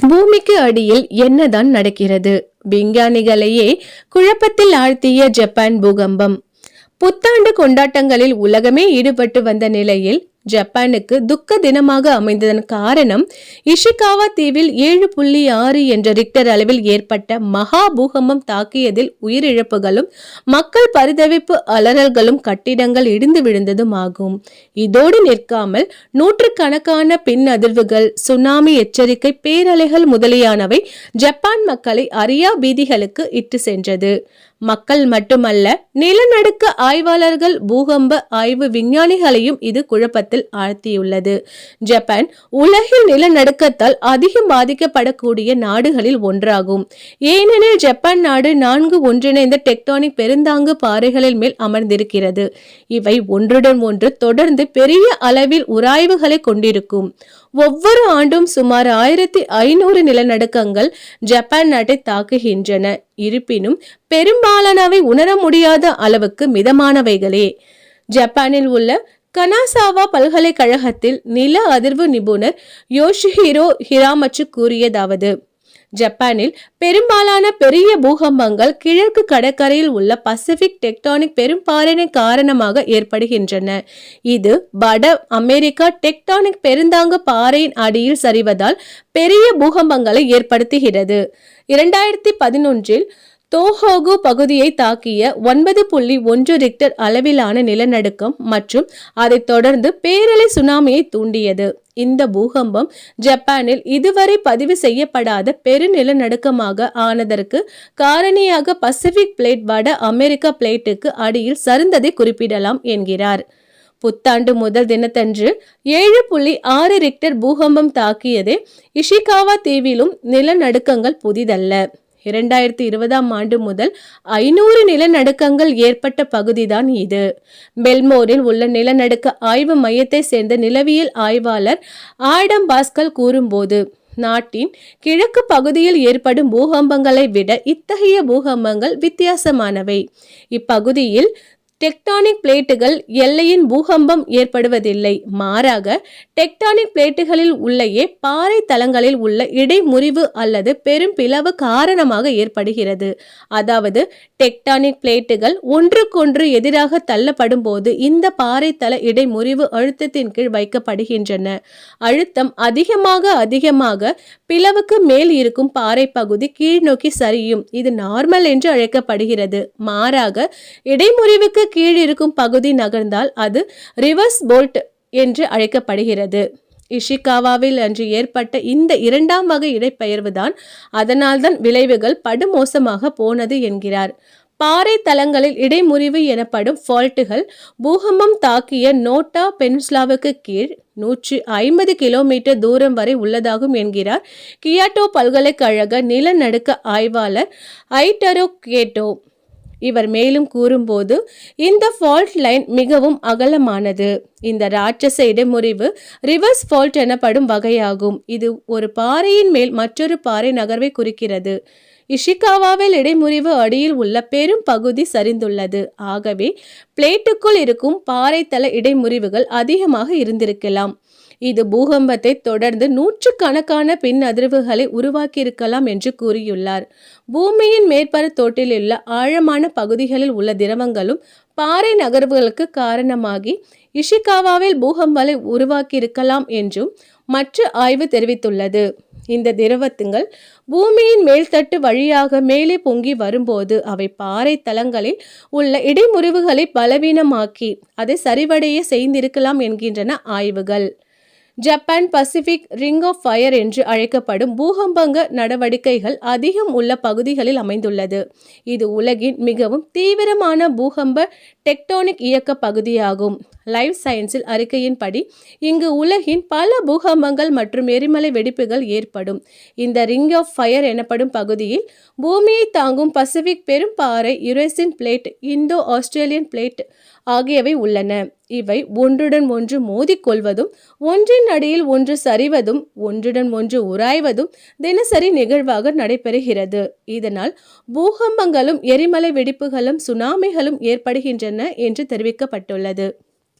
பூமிக்கு அடியில் என்னதான் நடக்கிறது? விஞ்ஞானிகளையே குழப்பத்தில் ஆழ்த்திய ஜப்பான் பூகம்பம். புத்தாண்டு கொண்டாட்டங்களில் உலகமே ஈடுபட்டு வந்த நிலையில் ஜப்பானுக்கு துக்க தினமாக அமைந்ததன் காரணம் இஷிகாவா தீவில் ஏழு புள்ளி ஆறு என்ற ரிக்டர் அளவில் ஏற்பட்ட மகா பூகம்பம் தாக்கியதில் உயிரிழப்புகளும் மக்கள் பரிதவிப்பு அலறல்களும் கட்டிடங்கள் இடிந்து விழுந்ததும் ஆகும். இதோடு நிற்காமல் நூற்றுக்கணக்கான பின் அதிர்வுகள் சுனாமி எச்சரிக்கை பேரலைகள் முதலியானவை ஜப்பான் மக்களை அரியா பீதிகளுக்கு இட்டு சென்றது. மக்கள் மட்டுமல்ல நிலநடுக்க ஆய்வாளர்கள் பூகம்ப ஆய்வு விஞ்ஞானிகளையும் இது குழப்பத்தில் ஆழ்த்தியுள்ளது. ஜப்பான் உலகில் நிலநடுக்கத்தால் அதிகம் பாதிக்கப்படக்கூடிய நாடுகளில் ஒன்றாகும். ஏனெனில் ஜப்பான் நாடு நான்கு ஒன்றிணைந்த டெக்டானிக் பெருந்தாங்கு பாறைகளில் மேல் அமர்ந்திருக்கிறது. இவை ஒன்றுடன் ஒன்று தொடர்ந்து பெரிய அளவில் உராய்வுகளை கொண்டிருக்கும். ஒவ்வொரு ஆண்டும் சுமார் ஆயிரத்தி ஐநூறு நிலநடுக்கங்கள் ஜப்பான் நாட்டை தாக்குகின்றன. இருப்பினும் பெரும்பாலானவை உணர முடியாத அளவுக்கு மிதமானவைகளே. ஜப்பானில் உள்ள கனாசாவா பல்கலைக்கழகத்தில் நில அதிர்வு நிபுணர் யோஷிஹிரோ ஹிராமச்சு கூறியதாவது ஜப்பானில் பெரும்பாலான பெரிய பூகம்பங்கள் கிழக்கு கடற்கரையில் உள்ள பசிபிக் டெக்டானிக் பெரும்பாலினை காரணமாக ஏற்படுகின்றன. இது வட அமெரிக்கா டெக்டானிக் பெருந்தாங்கு பாறையின் அடியில் சரிவதால் பெரிய பூகம்பங்களை ஏற்படுத்துகிறது. இரண்டாயிரத்தி பதினொன்றில் தோஹோகு பகுதியை தாக்கிய ஒன்பது புள்ளி ஒன்று ரிக்டர் அளவிலான நிலநடுக்கம் மற்றும் அதைத் தொடர்ந்து பேரலை சுனாமியை தூண்டியது. இந்த பூகம்பம் ஜப்பானில் இதுவரை பதிவு செய்யப்படாத பெருநிலநடுக்கமாக ஆனதற்கு காரணியாக பசிபிக் பிளேட் வட அமெரிக்க பிளேட்டுக்கு அடியில் சரிந்ததை குறிப்பிடலாம் என்கிறார். புத்தாண்டு முதல் தினத்தன்று ஏழு புள்ளி ஆறு ரிக்டர் பூகம்பம் தாக்கியதே இஷிகாவா தீவிலும் நிலநடுக்கங்கள் புதிதல்ல. இரண்டாயிரத்தி இருபதாம் ஆண்டு முதல் ஐநூறு நிலநடுக்கங்கள் ஏற்பட்ட பகுதிதான் இது. பெல்மோரில் உள்ள நிலநடுக்க ஆய்வு மையத்தை சேர்ந்த நிலவியல் ஆய்வாளர் ஆடம் பாஸ்கல் கூறும்போது நாட்டின் கிழக்கு பகுதியில் ஏற்படும் பூகம்பங்களை விட இத்தகைய பூகம்பங்கள் வித்தியாசமானவை. இப்பகுதியில் டெக்டானிக் பிளேட்டுகள் எல்லையின் பூகம்பம் ஏற்படுவதில்லை. மாறாக டெக்டானிக் பிளேட்டுகளில் உள்ளே பாறை தளங்களில் உள்ள இடைமுறிவு அல்லது பெரும் பிளவு காரணமாக ஏற்படுகிறது. அதாவது டெக்டானிக் பிளேட்டுகள் ஒன்றுக்கொன்று எதிராக தள்ளப்படும் போது இந்த பாறை தள இடைமுறிவு அழுத்தத்தின் கீழ் வைக்கப்படுகின்றன. அழுத்தம் அதிகமாக அதிகமாக பிளவுக்கு மேல் இருக்கும் பாறை பகுதி கீழ்நோக்கி சரியும். இது நார்மல் என்று அழைக்கப்படுகிறது. மாறாக இடைமுறிவுக்கு கீழ் இருக்கும் பகுதி நகர்ந்தால் அது ரிவர்ஸ் போல்ட் என்று அழைக்கப்படுகிறது. இஷிகாவாவில் அன்று ஏற்பட்ட இந்த இரண்டாம் வகை இடப்பெயர்வுதான் அதனால்தான் விளைவுகள் படுமோசமாக போனது என்கிறார். பாறை தளங்களில் இடைமுறிவு எனப்படும் ஃபால்ட்டுகள் பூகம்பம் தாக்கிய நோட்டா பென்ஸ்லாவுக்கு கீழ் நூற்றி ஐம்பது கிலோமீட்டர் தூரம் வரை உள்ளதாகும் என்கிறார். கியாட்டோ பல்கலைக்கழக நிலநடுக்க ஆய்வாளர் ஐட்டரோ கேட்டோ இவர் மேலும் கூறும்போது இந்த ஃபால்ட் லைன் மிகவும் அகலமானது. இந்த ராட்சச இடைமுறிவு ரிவர்ஸ் ஃபால்ட் எனப்படும் வகையாகும். இது ஒரு பாறையின் மேல் மற்றொரு பாறை நகர்வை குறிக்கிறது. இஷிகாவாவில் இடைமுறிவு அடியில் உள்ள பெரும் பகுதி சரிந்துள்ளது. ஆகவே பிளேட்டுக்குள் இருக்கும் பாறைத்தள இடைமுறிவுகள் அதிகமாக இருந்திருக்கலாம். இது பூகம்பத்தை தொடர்ந்து நூற்றுக்கணக்கான பின் அதிர்வுகளை உருவாக்கியிருக்கலாம் என்று கூறியுள்ளார். பூமியின் மேற்பரத்தோட்டில் உள்ள ஆழமான பகுதிகளில் உள்ள திரவங்களும் பாறை நகர்வுகளுக்கு காரணமாகி இஷிகாவாவில் பூகம்பலை உருவாக்கியிருக்கலாம் என்றும் மற்ற ஆய்வு தெரிவித்துள்ளது. இந்த திரவத்துங்கள் பூமியின் மேல்தட்டு வழியாக மேலே பொங்கி வரும்போது அவை பாறை தளங்களில் உள்ள இடைமுறிவுகளை பலவீனமாக்கி அதை சரிவடைய செய்திருக்கலாம் என்கின்றன ஆய்வுகள். Japan Pacific ring of fire என்று அழைக்கப்படும் பூகம்பங்க நடவடிக்கைகள் அதிகம் உள்ள பகுதிகளில் அமைந்துள்ளது. இது உலகின் மிகவும் தீவிரமான பூகம்ப டெக்டோனிக் இயக்க பகுதியாகும். லைஃப் சயின்ஸில் அறிக்கையின்படி இங்கு உலகின் பல பூகம்பங்கள் மற்றும் எரிமலை வெடிப்புகள் ஏற்படும். இந்த ரிங் ஆஃப் ஃபயர் எனப்படும் பகுதியில் பூமியை தாங்கும் பசிபிக் பெரும் பாறை Eurasian plate Indo Australian plate ஆகியவை உள்ளன. இவை ஒன்றுடன் ஒன்று மோதிக்கொள்வதும் ஒன்றின் அடியில் ஒன்று சரிவதும் ஒன்றுடன் ஒன்று உராய்வதும் தினசரி நிகழ்வாக நடைபெறுகிறது. இதனால் பூகம்பங்களும் எரிமலை வெடிப்புகளும் சுனாமிகளும் ஏற்படுகின்றன என்று தெரிவிக்கப்பட்டுள்ளது.